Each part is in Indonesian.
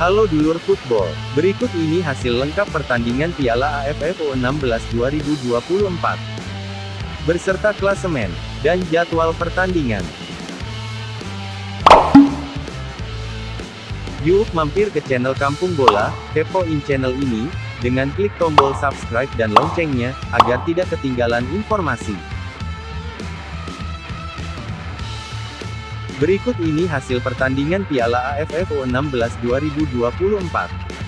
Halo dulur football, berikut ini hasil lengkap pertandingan Piala AFF U16 2024. Berserta klasemen, dan jadwal pertandingan. Yuk mampir ke channel Kampung Bola, kepoin channel ini, dengan klik tombol subscribe dan loncengnya, agar tidak ketinggalan informasi. Berikut ini hasil pertandingan Piala AFF U16 2024.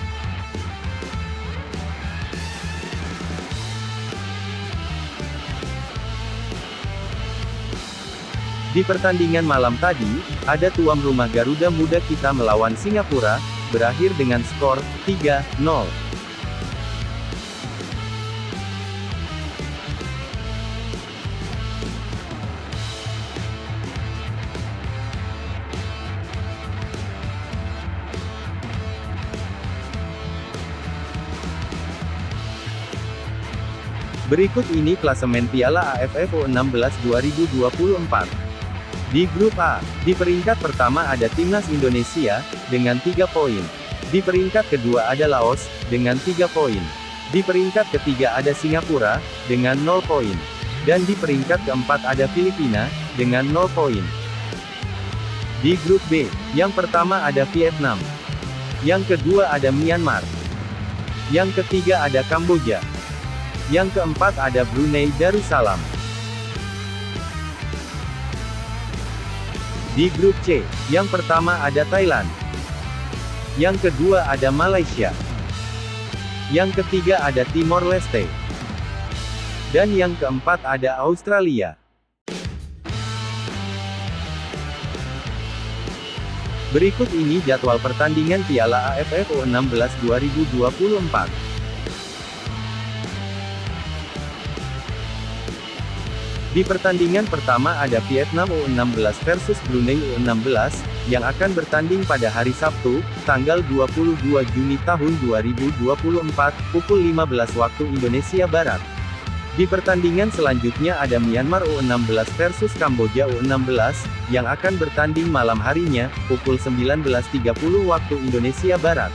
Di pertandingan malam tadi, ada tuan rumah Garuda Muda kita melawan Singapura, berakhir dengan skor 3-0. Berikut ini klasemen Piala AFF U16 2024. Di grup A, di peringkat pertama ada Timnas Indonesia, dengan 3 poin. Di peringkat kedua ada Laos, dengan 3 poin. Di peringkat ketiga ada Singapura, dengan 0 poin. Dan di peringkat keempat ada Filipina, dengan 0 poin. Di grup B, yang pertama ada Vietnam. Yang kedua ada Myanmar. Yang ketiga ada Kamboja. Yang keempat ada Brunei Darussalam. Di grup C, yang pertama ada Thailand. Yang kedua ada Malaysia. Yang ketiga ada Timor Leste. Dan yang keempat ada Australia. Berikut ini jadwal pertandingan Piala AFF U16 2024. Di pertandingan pertama ada Vietnam U16 versus Brunei U16, yang akan bertanding pada hari Sabtu, tanggal 22 Juni tahun 2024, pukul 15 waktu Indonesia Barat. Di pertandingan selanjutnya ada Myanmar U16 versus Kamboja U16, yang akan bertanding malam harinya, pukul 19.30 waktu Indonesia Barat.